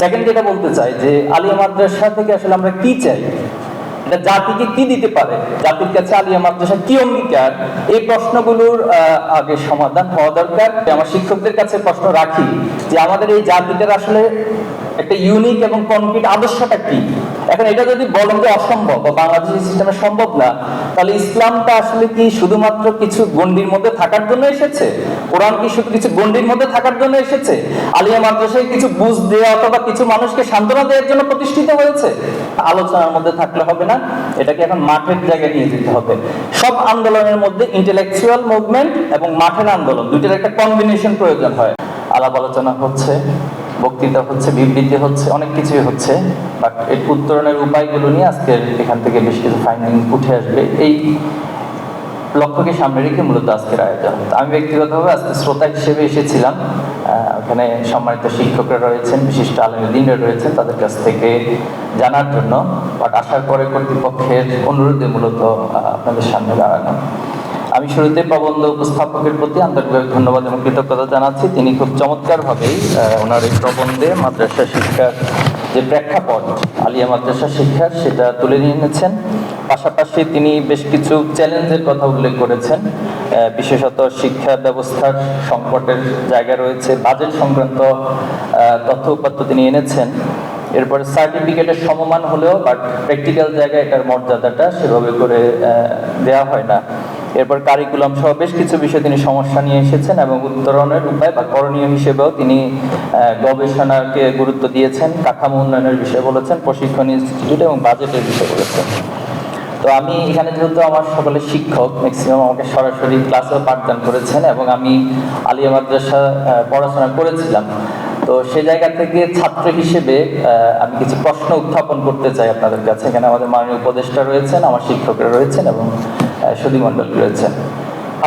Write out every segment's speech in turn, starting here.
Second যেটা বলতে চাই যে আলিয়া মাদ্রাসা থেকে আসলে আমরা কি চাই? এটা জাতিকে কি দিতে পারে? জাতির কাছে আলিয়া মাদ্রাসা কি অঙ্গীকার? এই প্রশ্নগুলোর আগে সমাধান হওয়া দরকার। আমার শিক্ষকদের কাছে প্রশ্ন রাখি যে আমাদের এই জাতিটার আসলে একটা ইউনিক এবং কনক্রিট আদর্শটা কি? এখন এটা যদি বলেন যে অসম্ভব বা বাংলাদেশি সিস্টেমে সম্ভব না, তাহলে ইসলামটা আসলে কি শুধুমাত্র কিছু গণ্ডির মধ্যে থাকার জন্য এসেছে? কোরআন কি শুধু কিছু গণ্ডির মধ্যে থাকার জন্য এসেছে? আলিয়া মাদ্রাসায় কিছু বুঝ দেওয়া অথবা কিছু মানুষকে সান্ত্বনা দেওয়ার জন্য প্রতিষ্ঠিত হয়েছে? আলোচনার মধ্যে থাকলে হবে না, এটাকে এখন মাঠের জায়গায় নিয়ে যেতে হবে। সব আন্দোলনের মধ্যে ইন্টেলেকচুয়াল মুভমেন্ট এবং মাঠের আন্দোলন, দুইটার একটা কম্বিনেশন প্রয়োজন হয়। আলাপ আলোচনা হচ্ছে। বক্তৃতা হচ্ছে, বিবৃতি হচ্ছে, অনেক কিছুই হচ্ছে বাট এর উত্তরণের উপায়গুলো নিয়ে আজকে এখান থেকে বেশ কিছু ফাইন্ডিং উঠে আসবে। এই লক্ষ্যকে সামনে রেখে মূলত আজকের আয়োজন। আমি ব্যক্তিগতভাবে আজকে শ্রোতা হিসেবে এসেছিলাম। ওখানে সম্মানিত শিক্ষকরা রয়েছেন, বিশিষ্ট আলমদিনরা রয়েছেন তাদের কাছ থেকে জানার জন্য। বাট আসার পরে কর্তৃপক্ষের অনুরোধে মূলত আপনাদের সামনে দাঁড়ানো। আমি শুরুতে প্রবন্ধ উপস্থাপকের প্রতি আন্তরিকভাবে ধন্যবাদ এবং কৃতজ্ঞতা জানাচ্ছি। তিনি খুব চমৎকারভাবেই ওনার এই প্রবন্ধে মাদ্রাসা শিক্ষার যে প্রেক্ষাপট, আলিয়া মাদ্রাসা শিক্ষার, সেটা তুলে নিয়ে এনেছেন। পাশাপাশি তিনি বেশ কিছু চ্যালেঞ্জের কথা উল্লেখ করেছেন। বিশেষত শিক্ষা ব্যবস্থার সংকটের জায়গা রয়েছে, বাজেট সংক্রান্ত তথ্য উপাত্ত তিনি এনেছেন। এরপরে সার্টিফিকেটের সমমান হলেও, বাট প্র্যাকটিক্যাল জায়গায় এটার মর্যাদাটা সেভাবে করে দেওয়া হয় না। এরপর কারিকুলাম সহ বেশ কিছু বিষয়ে তিনি সমস্যা নিয়ে এসেছেন এবং উত্তরণের উপায় বা করণীয় হিসেবেও তিনি গবেষণাকে গুরুত্ব দিয়েছেন, কাঠামো উন্নয়নের বিষয়ে বলেছেন, প্রশিক্ষণ ইনস্টিটিউট এবং বাজেটের বিষয়ে বলেছেন। তো আমি এখানে যেহেতু আমার সকলে শিক্ষক ম্যাক্সিমাম আমাকে সরাসরি ক্লাসেও পাঠদান করেছেন এবং আমি আলিয়া মাদ্রাসা পড়াশোনা করেছিলাম। তো সে জায়গা থেকে ছাত্র হিসেবে আমি কিছু প্রশ্ন উত্থাপন করতে চাই আপনাদের কাছে। এখানে আমাদের মাননীয় উপদেষ্টা রয়েছেন, আমার শিক্ষকরা রয়েছেন এবং সুদীমণ্ডল রয়েছেন।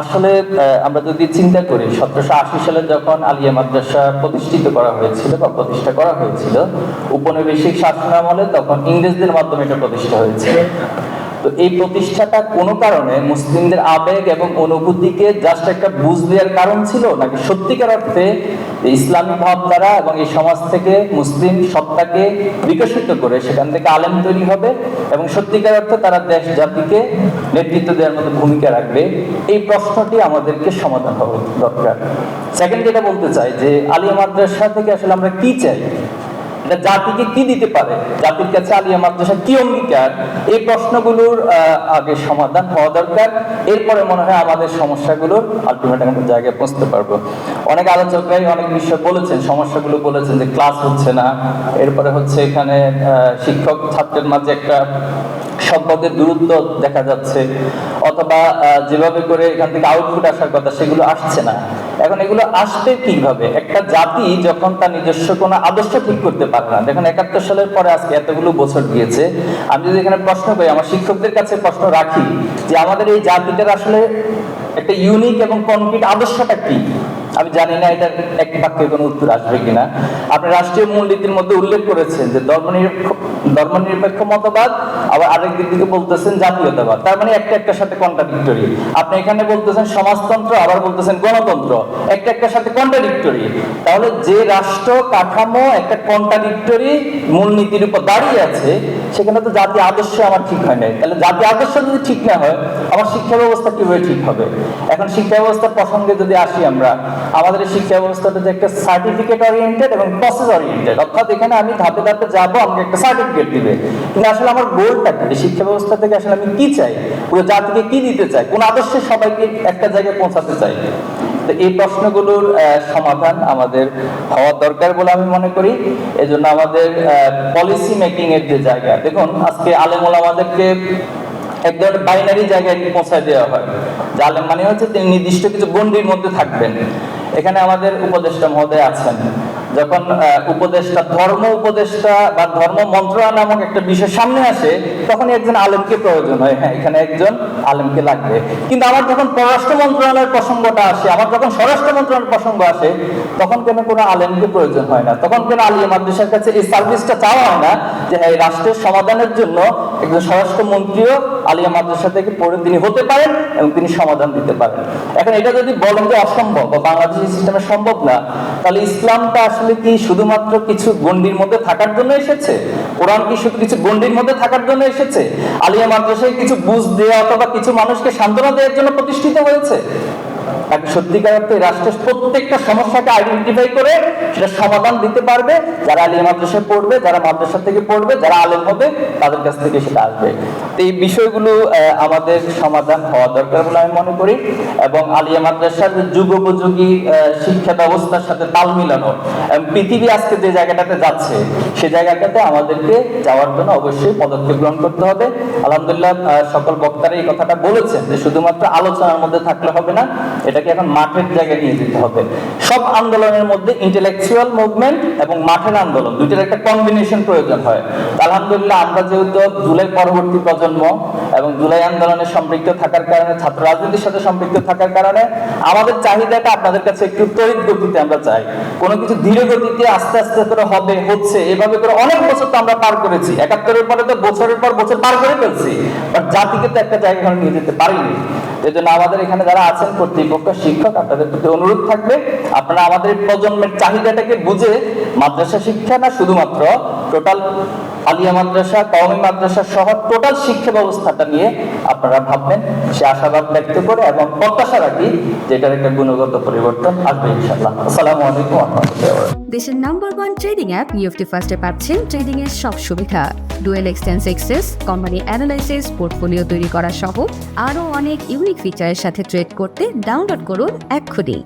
আসলে আমরা যদি চিন্তা করি, সতেরোশো আশি সালে যখন আলিয়া মাদ্রাসা প্রতিষ্ঠিত করা হয়েছিল বা প্রতিষ্ঠা করা হয়েছিল উপনিবেশিক শাসনামলে তখন ইংরেজদের মাধ্যমে এটা প্রতিষ্ঠা হয়েছিল। তো এই প্রতিষ্ঠাটা কোনো কারণে মুসলিমদের আবেগ এবং অনুভূতিকে জাস্ট একটা বুঝ দেওয়ার কারণ ছিল? নাকি সত্যিকার অর্থে ইসলামী ভাবধারা এবং এই সমাজ থেকে মুসলিম সত্তাকে বিকশিত করে সেখান থেকে আলেম তৈরি হবে এবং সত্যিকার অর্থে তারা দেশ জাতিকে নেতৃত্ব দেওয়ার মতো ভূমিকা রাখবে? এই প্রশ্নটি আমাদেরকে সমাধান হওয়া দরকার। সেকেন্ড যেটা বলতে চাই যে আলিয়া মাদ্রাসা থেকে আসলে আমরা কি চাই? এটা জাতিকে কি দিতে পারে? জাতির কাছে আলিয়া মাদ্রাসা কি অঙ্গীকার? এই প্রশ্নগুলোর আগে সমাধান হওয়া দরকার। এরপরে মনে হয় আমাদের সমস্যাগুলোর আলটিমেট একটা জায়গায় পৌঁছতে পারব। অনেক আলোচকরাই অনেক বিষয় বলেছেন, সমস্যাগুলো বলেছেন যে ক্লাস হচ্ছে না। এরপরে হচ্ছে এখানে শিক্ষক ছাত্রের মাঝে একটা সম্পদের দূরত্ব দেখা যাচ্ছে। অথবা যেভাবে করে এখান থেকে আউটপুট আসার কথা, সেগুলো আসছে না। এখন এগুলো আসবে কীভাবে? একটা জাতি যখন তার নিজস্ব কোনো আদর্শ ঠিক করতে পারে না, দেখুন একাত্তর সালের পরে আজকে এতগুলো বছর গিয়েছে, আমি যদি এখানে প্রশ্ন করি, আমার শিক্ষকদের কাছে প্রশ্ন রাখি যে আমাদের এই জাতিটার আসলে একটা ইউনিক এবং কনক্রিট আদর্শটা কি? আমি জানি না এটার এক বাক্যে কোনো উত্তর আসবে কিনা। আপনি রাষ্ট্রীয় মূলনীতির মধ্যে উল্লেখ করেছেন যে ধর্মনিরপেক্ষ ধর্মনিরপেক্ষ মতবাদ, আবার আরেক দিক থেকে বলতেছেন জাতীয়তাবাদ। তার মানে একটা একটার সাথে কন্ট্রাডিক্টরি আপনি এখানে বলতেছেন সমাজতন্ত্র, আবার বলতেছেন গণতন্ত্র। একটা একটার সাথে কন্ট্রাডিক্টরি তাহলে যে রাষ্ট্র কাঠামো একটা কন্ট্রাডিক্টরি মূলনীতির উপর দাঁড়িয়ে আছে সেখানে তো জাতীয় আদর্শ আমার ঠিক হয় নাই। তাহলে জাতীয় আদর্শ যদি ঠিক না হয়, আমার শিক্ষা ব্যবস্থা কীভাবে ঠিক হবে? এখন শিক্ষা ব্যবস্থার প্রসঙ্গে যদি আসি আমরা, আমাদের শিক্ষা ব্যবস্থাটা যে একটা সার্টিফিকেট ওরিয়েন্টেড এবং প্রসেস ওরিয়েন্টেড অর্থাৎ এখানে আমি ধাপে ধাপে যাব, আমাকে একটা সার্টিফিকেট দিবে। কিন্তু আসলে আমার গোলটা কি? শিক্ষা ব্যবস্থা থেকে আসলে আমি কি চাই? পুরো জাতিকে কি দিতে চাই? কোন আদর্শে সবাইকে একটা জায়গায় পৌঁছাতে চাই? তো এই প্রশ্নগুলোর সমাধান আমাদের হওয়া দরকার বলে আমি মনে করি। এজন্য আমাদের পলিসি মেকিং এর যে জায়গা, দেখুন আজকে আলেমুল আমাদেরকে এক ধরনের বাইনারি জায়গায় পৌঁছায় দেওয়া হয়। যে আলেম মানে হচ্ছে তিনি নির্দিষ্ট কিছু গণ্ডির মধ্যে থাকবেন। এখানে আমাদের উপদেষ্টা মহোদয় আছেন। যখন উপদেষ্টা, ধর্ম উপদেষ্টা বা ধর্ম মন্ত্রণালয় নামক একটা বিষয় সামনে আসে, তখন একজন আলেমকে প্রয়োজন হয়। হ্যাঁ এখানে একজন আলেমকে লাগবে। কিন্তু আমার যখন পররাষ্ট্র মন্ত্রণালয়ের প্রসঙ্গটা আসে, আমার যখন স্বরাষ্ট্র মন্ত্রণালয়ের প্রসঙ্গ আসে, তখন কেন কোনো আলেমকে প্রয়োজন হয় না? তখন কেন আলিয়া মাদ্রাসার কাছে এই সার্ভিসটা চাওয়া হয় না যে হ্যাঁ রাষ্ট্রের সমাধানের জন্য একজন স্বরাষ্ট্রমন্ত্রীও আলিয়া মাদ্রাসা থেকে পড়ে তিনি হতে পারেন এবং তিনি সমাধান দিতে পারেন। এখন এটা যদি বলেন যে অসম্ভব বা বাংলাদেশি সিস্টেমে সম্ভব না তাহলে ইসলামটা আসলে কি শুধুমাত্র কিছু গণ্ডির মধ্যে থাকার জন্য এসেছে? কোরআন কি শুধু কিছু গণ্ডির মধ্যে থাকার জন্য এসেছে? আলিয়া মাদ্রাসায় কিছু বুঝ দেওয়া অথবা কিছু মানুষকে সান্ত্বনা দেওয়ার জন্য প্রতিষ্ঠিত হয়েছে? সত্যিকার অর্থে রাষ্ট্রের প্রত্যেকটা সমস্যাকে আইডেন্টিফাই করে সেটা সমাধান দিতে পারবে। যারা মাদ্রাসায় পড়বে, যারা মাদ্রাসা থেকে পড়বে, যারা আলেম হবে, তাদের কাছ থেকে সেটা আসবে। তো এই বিষয়গুলো আমাদের সমাধান হওয়া দরকার বলে আমি মনে করি। এবং আলিয়া মাদ্রাসার যুগোপযোগী শিক্ষা ব্যবস্থার সাথে তাল মিলানো পৃথিবী আজকে যে জায়গাটাতে যাচ্ছে, সে জায়গাটাতে আমাদেরকে যাওয়ার জন্য অবশ্যই পদক্ষেপ গ্রহণ করতে হবে। আলহামদুলিল্লাহ সকল বক্তারা এই কথাটা বলেছেন যে শুধুমাত্র আলোচনার মধ্যে থাকলে হবে না এটাকে এখন মাঠের জায়গায় নিয়ে যেতে হবে। সব আন্দোলনের মধ্যে ইন্টেলেকচুয়াল মুভমেন্ট এবং মাঠের আন্দোলন, দুইটার একটা কম্বিনেশন প্রয়োজন হয়। আলহামদুলিল্লাহ, আমরা যেহেতু জুলাই পরবর্তী প্রজন্ম এবং জুলাই আন্দোলনে সম্পৃক্ত থাকার কারণে, ছাত্র রাজনীতির সাথে সম্পৃক্ত থাকার কারণে আমাদের চাহিদাটা আপনাদের কাছে একটু তড়িৎ গতিতে আমরা চাই। কোনো কিছু ধীরে গতিতে আস্তে আস্তে করে হবে, হচ্ছে, এভাবে করে অনেক বছর তো আমরা পার করেছি। একাত্তরের পরে তো বছরের পর বছর পার করে ফেলছি। বাট জাতিকে তো একটা জায়গা নিয়ে যেতে পারিনি। এই জন্য আমাদের এখানে যারা আছেন, কর্তৃপক্ষ, শিক্ষক, আপনাদের প্রতি অনুরোধ থাকবে, আপনারা আমাদের প্রজন্মের চাহিদাটাকে বুঝে মাদ্রাসা শিক্ষা না, শুধুমাত্র টোটাল আলিয়া মাদ্রাসা, কওমি মাদ্রাসা সহ টোটাল শিক্ষা ব্যবস্থাটা নিয়ে আপনারা ভাববেন। সে আশাবাদ ব্যক্ত করে এবং প্রত্যাশা রাখি যে এটার একটা গুণগত পরিবর্তন আসবে ইনশাল্লাহ আসসালামু আলাইকুম দেশের number one trading app UFT ফার্স্টে পাচ্ছেন ট্রেডিং এর সব সুবিধা। ডুয়েল এক্সটেন্স এক্সেস কোম্পানি অ্যানালাইসিস পোর্টফোলিও তৈরি করা সহ আরও অনেক ইউনিক ফিচারের সাথে ট্রেড করতে ডাউনলোড করুন এক্ষুনি।